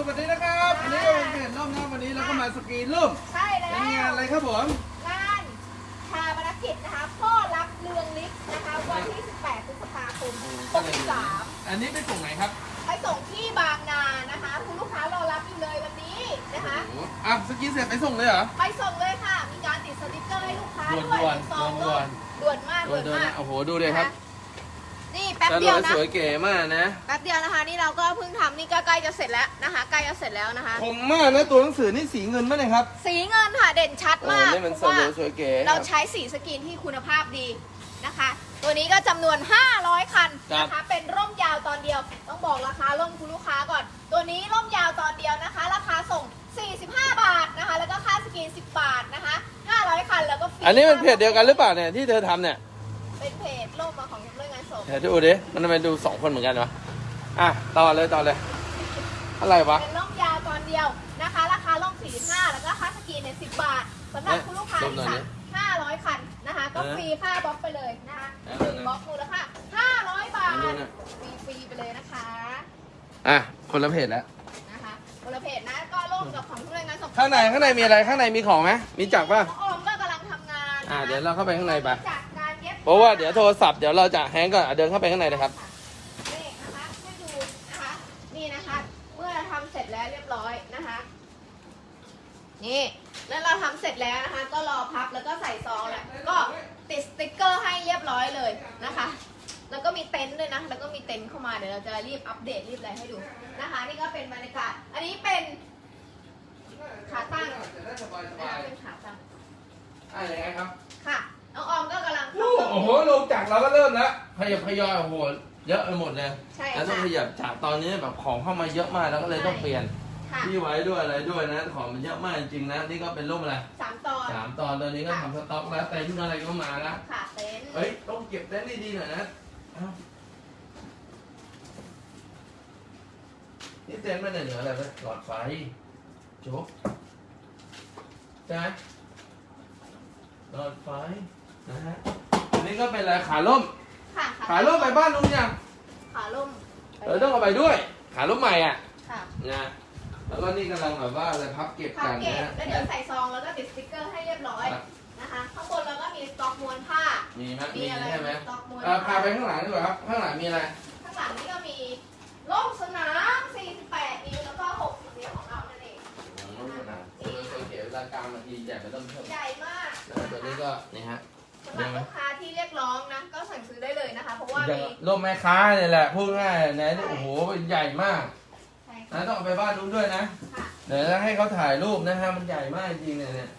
สวัสดีนะครับวันนี้ก็เป็นเพจร่มนะวันนี้เราก็มาสกรีนร่มใช่แล้วเป็นงานอะไรครับผมงานชาปนกิจนะคะพ่อรักเรืองลิศนะคะวันที่ 18พฤษภาคม63 อันนี้ไปส่งไหนครับไปส่งที่บางนานะคะ คุณลูกค้ารอรับอยู่เลยวันนี้นะคะ โอ้โหอะสกรีนเสร็จไปส่งเลยเหรอ ไปส่งเลยค่ะ มีการติดสติกเกอร์ให้ลูกค้าด้วยด่วนๆเป็นซองด่วนด่วนมากโดด่วนนโดนมากโอ้โหดูเลยครับ นะนี่แป๊บแต่เดียวนะ สวยเก๋มากนะ แป๊บเดียวนะคะ นี่เราก็เพิ่งทำนี่ก็ใกล้จะเสร็จแล้วนะคะใกล้จะเสร็จแล้วนะคะ ผมมากนะตัวหนังสือนี่สีเงินไหมเนี่ยครับสีเงินค่ะเด่นชัดโอ้มากนี่มันเพสราะวยว่าสวยเก๋คเรารับใช้สีสกรีนที่คุณภาพดีนะคะ ตัวนี้ก็จำนวน 500 คันครับนะคะ เป็นร่มยาวตอนเดียว ต้องบอกราคาร่มคุณลูกค้าก่อน ตัวนี้ร่มยาวตอนเดียวนะคะ ราคาส่ง 45 บาทนะคะ แล้วก็ค่าสกรีน 10 บาทนะคะ 500 คันแล้วก็ฟรีอันนี้มันเพจเดียวกันหรือเปล่าเนี่ยที่เธอทำเนี่ย เป็นเพจร่มมาของ เรื่องงานศพเดี๋ยวดูดิ มันทำไมดูสองคนเหมือนกันวะ อะ ต่อเลยต่อเลย อะไรวะ เป็นร่มยาวตอนเดียวนะคะ ราคาร่ม45แล้วก็ค่าสกรีนเนี่ย10บาทสำหรับคุณลูกค้าที่สั่ง500คันนะคะ ก็ฟรีค่าบล็อกไปเลยนะคะหนึ่งบล็อกมูลค่า500บาทดูหน่อยฟรีๆไปเลยนะคะ อะ คนละเพจแล้วนะคะคนละเพจนะ ก็ร่วมกับของทุเรียนงานศพข้างในข้างในมีอะไรข้างในมีของไหมมีจักรป่ะน้องออมก็กำลังทำงานนะคะอ่าเดี๋ยวเราเข้าไปข้างในไปจากการ เย็บเพราะว่าเดี๋ยวโทรศัพท์เดี๋ยวเราจะแฮงก์ก่อนอะเดินเข้าไปข้างในเลยครับ นี่นะคะให้ดูนะคะ นี่นะคะ เมื่อทำเสร็จแล้วเรียบร้อยนะคะ นี่แล้วเราทำเสร็จแล้วนะคะ ก็รอพับแล้วก็ใส่ซองแล้วก็ติดสติ๊กเกอร์ให้เรียบร้อยเลยนะคะ แล้วก็มีเต็นท์ด้วยนะ แล้วก็มีเต็นท์เข้ามาเดี๋ยวเราจะรีบอัปเดตรีบอะไรให้ดูนะคะ นี่ก็เป็นบรรยากาศ อันนี้เป็นขาตั้งนะคะเป็นขาตั้งอะยังไงครับ ค่ะ น้องออมก็กำลัง โอ้โหลงจากเราก็เริ่มแล้วขยับขยอยโอ้โหเยอะไปหมดเลยใช่แล้วต้องค่ะ ขยับจากตอนนี้แบบของเข้ามาเยอะมากแล้วก็เลยต้องเปลี่ยนค่ะที่ไว้ด้วยอะไรด้วยนะของมันเยอะมากจริงๆนะนี่ก็เป็นร่มอะไรสามตอน สามตอนตอนนี้ก็ทำสต็อกแล้วเต็นท์อะไรก็มาแล้วค่ะเต็นท์เฮ้ยต้องเก็บเต็นท์ดีๆหน่อยนะเอ้านี่เต็นท์มันเนี่ยเหลืออะไรไหมหลอดไฟโจ๊กใช่ไหมหลอดไฟนะฮะ อันนี้ก็เป็นอะไรขาล่ม ค่ะขาล่มไปบ้านลุงยังขาล่มเออต้องเอาไปด้วย ขาล่มใหม่อะค่ะนะแล้วก็นี่กำลังแบบว่าอะไรพับเก็บพักับนเก็บนะฮะแล้วเดี๋ยวใส่ซองแล้วก็ติดสติ๊กเกอร์ให้เรียบร้อยครับนะคะ ข้างบนเราก็มีสต็อกม้วนผ้า มีไหมมีมีอะไรใช่ไหมสต็อกม้วนเออพาไปข้างหลังดีกว่าครับข้างหลังมีอะไรข้างหลังนี่ก็มีร่มสนาม 48 นิ้วแล้วก็60นิ้วของเรานั่นเองของน้องขนาดเออเคยเขียนเวลากลางบางทีใหญ่ไปต้นเพิ่มใหญ่มากแล้วตัวนี้ก็นี่ฮะ สำหรับลูกค้า ที่เรียกร้องนะ ก็สั่งซื้อได้เลยนะคะ เพราะว่าอย่างมีร่มแม่ค้าเนี่ยแหละพูดง่ายนะนี่โอ้โหใหญ่มากใช่นะต้องเอาไปบ้านลุงด้วยนะค่ะเดี๋ยวจะให้เขาถ่ายรูปนะฮะมันใหญ่มากจริงๆเนี่ยเนี่ย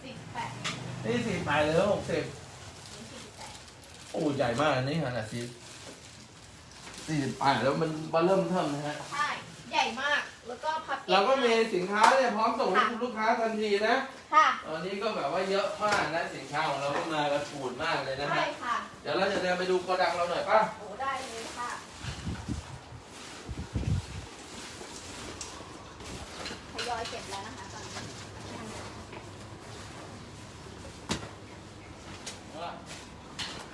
48นี่สี่ไปเลยหกสิบนิ้ว48โอ้ใหญ่มากอันนี่ขนาดสี่สี่สิบแปดแล้วมันมาเริ่มเทิมนะฮะใช่ ใหญ่มาก แล้วก็พับเก็บเราก็มีสินค้าเนี่ยพร้อมส่งให้คุณลูกค้าทันทีนะค่ะตอนนี้ก็แบบว่าเยอะมากนะสินค้าของเราก็มากระฉูดมากเลยนะใช่ฮะค่ะเดี๋ยวเราจะเดินไปดูโกดังเราหน่อยป่ะโอ้ได้เลยค่ะทยอยเก็บแล้วนะคะตอนนี้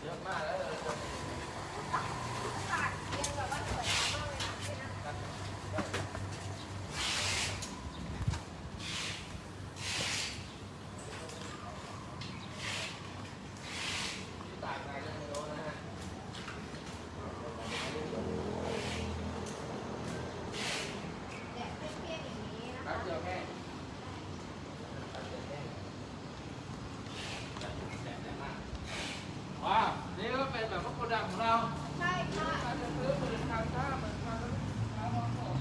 เยอะมากแล้ว ตัดเรียงแบบว่าสวยงามมากเลยนะ ต่างกันไม่รู้นะฮะ เนี่ยเปรี้ยงๆอย่างนี้นะ แป๊ คะ บเดีย วแค่ว้าว นี่ก็เป็นแบบว่าโกดังของเราใช่ค่ะอาจจะซื้อหมื่นพันห้าหมื่นพันห้าร้อยสอง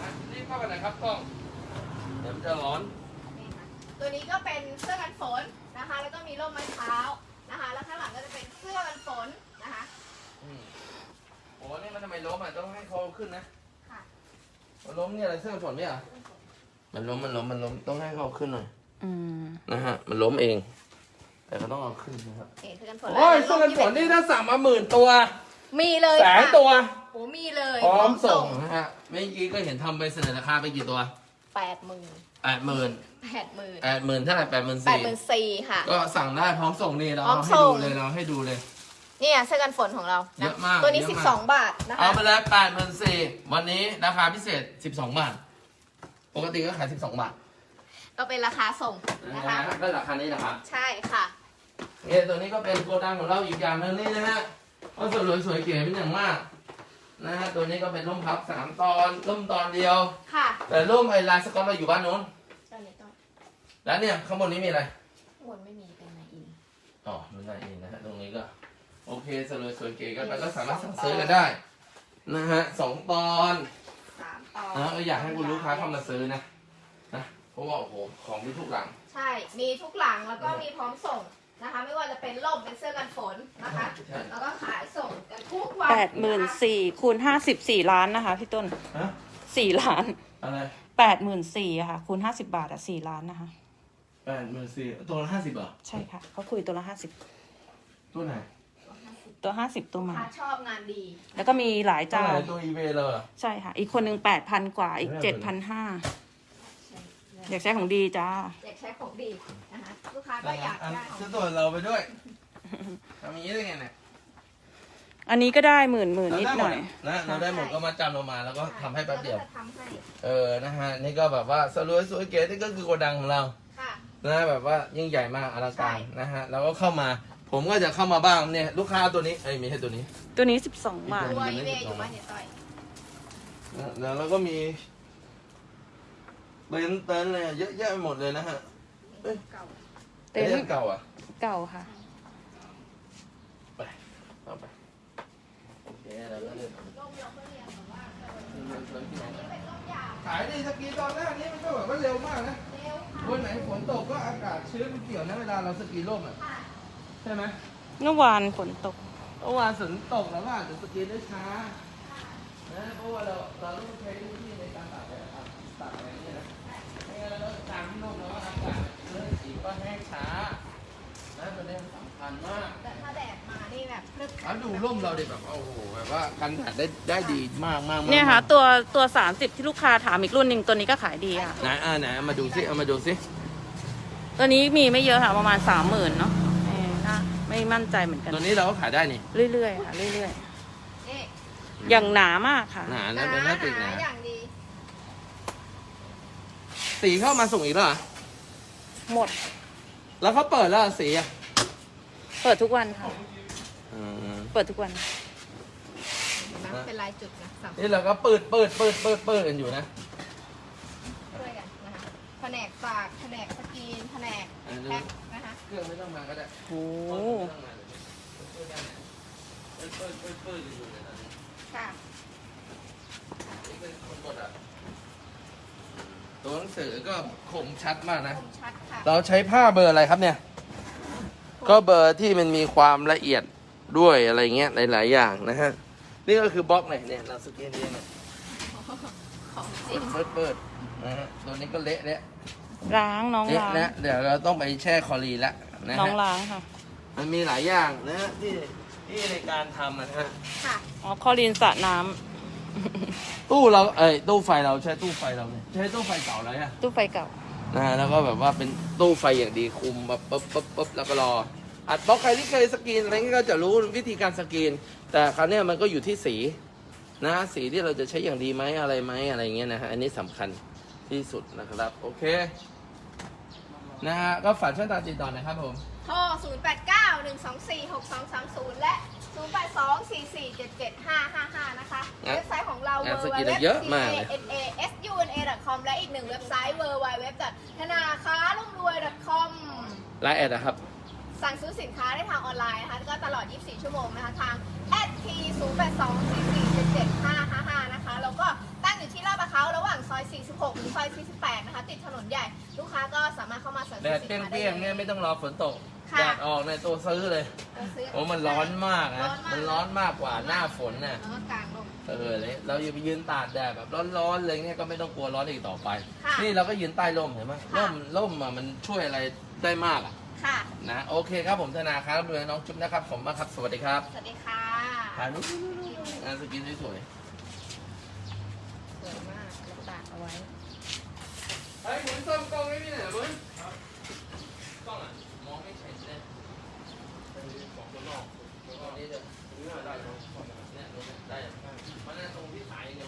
นะรีบเข้าไปไหนครับกล้อง เดี๋ยวมันจะร้อนนี่ค่ะตัวนี้ก็เป็นเสื้อกันฝนนะคะ แล้วก็มีร่มไม้เท้านะคะ แล้วข้างหลังก็จะเป็นเสื้อกันฝนนะคะอืม โอ้นี่มันทำไมล้มอะต้องให้เขาขึ้นนะค่ะมันล้มเนี่ยอะไรเสื้อฝนเนี่ยเหรอมันล้มมันล้มมันล้มต้องให้เขาขึ้นหน่อยอืมนะฮะ มันล้มเอง แต่ก็ต้องเอาขึ้นนะครับเห็นเสื้อกันฝนโอ้ยเสื้อกันฝนนี่ถ้าสั่งมาหมื่นตัวมีเลยแสนค่ะตัว โอ้มีเลยพร้อมส่งนะฮะเมื่อกี้ก็เห็นทำไปเสนอราคาไปกี่ตัวแปดหมื่นแปดหมื่นแปดหมื่นแปดหมื่นเท่าไหร่แปดหมื่นแปดสี่หมื่นสี่ค่ะ ก็สั่งได้พร้อมส่งนี่เราพร้อมให้ส่ดูง เลยเราให้ดูเลย เนี่ยเสื้อกันฝนของเราเยนะอะมากตัวนี้ เยอะสิบมาสกองบาทนะคะ เอาไปเลยแปดหมื่นสี่วันนี้ราคาพิเศษสิบสองบาท ปกติก็ขายสิบสองบาทก็เป็นราคาส่งนะคะ ก็ราคานี้นะครับใช่ค่ะ เอยตัวนี้ก็เป็นโกดังของเราอีกอย่างหนึงนี่นะฮะก็สวยสวยๆเก๋เป็นอย่างมาก นะฮะตัวนี้ก็เป็นร่มพับสามตอนร่มตอนเดียว ค่ะแต่ร่มไอ้ลายสกอตเราอยู่บ้านนู้น ตอนนี้ต้นแล้วเนี่ยข้างบนนี้มีอะไร ข้างบนไม่มีเป็นไนอิน อ๋อมันได้เองนะฮะตรงนี้ก็ โอเคสวยสวยเก๋กันไปก็สามารถสั่งซื้อกันได้ นะฮะสองตอนสามตอนนะเอออยากให้คุณลูกค้าเข้ามาซื้อนะนะเพราะว่าโอ้โหของมีทุกหลัง ใช่ มีทุกหลังแล้วก็มีพร้อมส่งนะคะ ไม่ว่าจะเป็นร่มเป็นเสื้อกันฝนนะคะ ใช่ แล้วก็ขายส่งกันทุกวันแปดหมื่นสี่คูณห้าสิบสี่ล้านนะคะพี่ต้นฮะสี่ล้านอะไรแปดหมื่นสี่ค่ะคูณห้าสิบาทอะสี่ล้านนะคะ แปดหมื่นสี่ตัวละห้าสิบเหรอใช่ค่ะเขาคุยตัวละห้าสิบตัวไหน ตัวห้าสิบตัวใหมาถ้าชอบงานดีแล้วก็มีหลายตัวเจ้าไหนตัวอีเวเราเหรอใช่ค่ะ อีกคนหนึ่งแปดพันกว่า อีกไม่เจ็ดเป็พันนห้าใช่อยากใช้ของดีจ้า อยากใช้ของดีนะคะลูกค้าก็อยากได้ของซื้อตัวเราไปด้วยทำอย่างนี้ได้ไงเนี่ยอันนี้ก็ได้หมื่นหมื่นนิดหน่อยนะเราได้หมดก็มาจำเรามาแล้วก็ทำให้แป๊บเดียว ราก็จะทำให้เออ นะฮะ นี่ก็แบบว่าสวยสวยเก๋นี่ก็คือโกดังของเรา ค่ะ นะแบบว่ายิ่งใหญ่มากอลังการใช่นะฮะแล้วก็เข้ามา ผมก็จะเข้ามาบ้างเนี่ย ลูกค้าเอาตัวนี้เอ้ยไม่ใช่ตัวนี้ ตัวนี้สิบสองบาท ตัวอีเวย์อยู่บ้านเนี่ยต้อยนะแล้วเราก็มีเบนซ์เต็นท์เลยเยอะแยะไปหมดเลยนะฮะเอ้ยเก่าเต็นอ้ยท์เก่าอะเก่าค่ะ ไปเอาไปโอเคแล้วก็เดินร่มยกเพื่อเรียนแบบว่าที่ไหนอันนี้เป็นร่มยาวขายดีสกีตอนแรกนี่มันก็แบบว่าเร็วมากนะเร็วค่ะวันไหนฝนตกก็อากาศชื้นมันเกี่ยวนะเวลาเราสกีร่มอะค่ะใช่ไหมเมื่อวานฝนตก เมื่อวานฝนตกแล้วก็อาจจะสกีได้ช้านะเพราะว่าเราเราต้องใช้พื้นที่ในการตากแดดอะตากอะไรเนี่ยนะไม่งั้นเราตากที่ร่มแล้วอากาศเลื่อนสีก็แห้งช้านะตัวนี้สำคัญมากแต่ถ้าแดดมานี่แบบพลึบแล้วดูร่มเราเด็แบบโอ้โหแบบว่ากันแดดได้ได้ดีมากมากมากเนี่ยค่ะ ตัวตัวสามสิบที่ลูกค้าถามอีกรุ่นหนึ่งตัวนี้ก็ขายดีค่ะไหนอ่าไหนเอามาดูซิเอามาดูซิตัวนี้มีไม่เยอะค่ะประมาณสามหมื่นเนาะเออน่า ไม่มั่นใจเหมือนกัน ตัวนี้เราก็ขายได้นี่ เรื่อยๆค่ะเรื่อยนี่ๆ อย่างหนามากค่ะ หนานะเป็นหน้าติดหนาอย่างดีสีเข้ามาส่งอีกแล้วเหรอหมด แล้วเขาเปิดแล้วเหรอสีอะเปิดทุกวันค่ะ อืมเปิดทุกวัน เห็นไหมเป็นลายจุดนะสามนี่เราก็เปิดเปิดเปิดเปิดเปิดกันอยู่นะช่วยกัน นะคะแผนกฝากแผนกสกรีนแผนกอ่าดูแพ็คนะคะเครื่องไม่ต้องมาก็ได้โอ้โอ้ไม่ต้องมาเลยเปิดได้เนี่ยเปิดเปิดเปิดเปิดกันอยู่เนี่ยตอนนี้ค่ะนี่เป็นคนกดอะตัวหนังสือก็คมชัดมากนะ คมชัดค่ะเราใช้ผ้าเบอร์อะไรครับเนี่ย ก็เบอร์ที่มันมีความละเอียดด้วยอะไรเงี้ยหลาย ๆ อย่างนะฮะ นี่ก็คือบล็อกไหนเนี่ยเราสกรีนเองเนี่ยของจริงเปิดเปิด นะฮะตัวนี้ก็เละเละล้างน้องเละล้างแล้วเดี๋ยวเราต้องไปแช่คลอรีนละนะน้องฮะล้างค่ะมันมีหลายอย่างนะฮะที่ที่ในการทำนะฮะค่ะ อ๋อคอลินสระน้ตู้เราเอ้ยตู้ไฟเราใช้ตู้ไฟเราเนี่ยใช้ตู้ไฟเก่าเลยอะำตู้ไฟเก่า นะฮะแล้วก็แบบว่าเป็นตู้ไฟอย่างดีคุมแบบปุ๊บปุ๊บปุ๊บแล้วก็รออัดบล็อกใครที่เคยสกรีนอะไรเงี้ยก็จะรู้วิธีการสกรีน แต่คราวเนี้ยมันก็อยู่ที่สี นะสีที่เราจะใช้อย่างดีไหมอะไรไหมอะไรเงี้ยนะฮะอันนี้สำคัญ ที่สุดนะครับ โอเค นะฮะก็ฝากช่องทางติดต่อหนะครับผม โทร 0 8 9 1 2 4 6 2 3 0 และ 0 8 2 4 4 7 7 5 5 5 นะคะงั้นเว็บไซต์ของเรางั้น w ส w กิล w เยอะมากเลย n a s u n a com และอีกหนึ่งเว็บไซต์ w w w ธนาคารร่ำรวย com ไลน์แอดนะครับ สั่งซื้อสินค้าได้ทางออนไลน์นะคะ ก็ตลอด 24 ชั่วโมงนะคะ ทาง t 0 8 2 4 4 7 7 5 เขาระหว่างซอย 46ถึงซอย 48 นะคะ ติดถนนใหญ่ ลูกค้าก็สามารถเข้ามาสั่งแดซื้อดสินเปรี้ค้ายได้งๆเนี่ยไม่ต้องรอฝนตก ค่ะ แดดออกในยตัวซื้อเลยเราซื้โอ้มันร้อนมากร้นะอนมากมันร้อนมากกว่าหน้าฝนน่ะ แล้วก็กลางลงเออเลยเราอย่าไปยืนตากแดดแบบร้อนๆเลยเนี่ยก็ไม่ต้องกลัวร้อนอีกต่อไป ค่ะนี่เราก็ยืนใต้ร่มเห็นไหมค่ะ ร่มร่มอะมันช่วยอะไรได้มากอะค่ะ นะโอเคครับผมธนาครับดูแลน้องจุ๊บนะครับผมมากครับสวัสดีครับสวัสดีค่ะ ถ่ายรูปงานสกินสวย สวยมากเราตากเอาไว้เฮ้หมุนซ่อมกล้องได้ที่ไหนมึงกล้องอะมองไม่เห็เลยสองคนนอกแล้วก็นี่เดี๋ยวนี่ได้ตรงนี้ได้เพราะนั่นตรงที่ถ่ายเดีย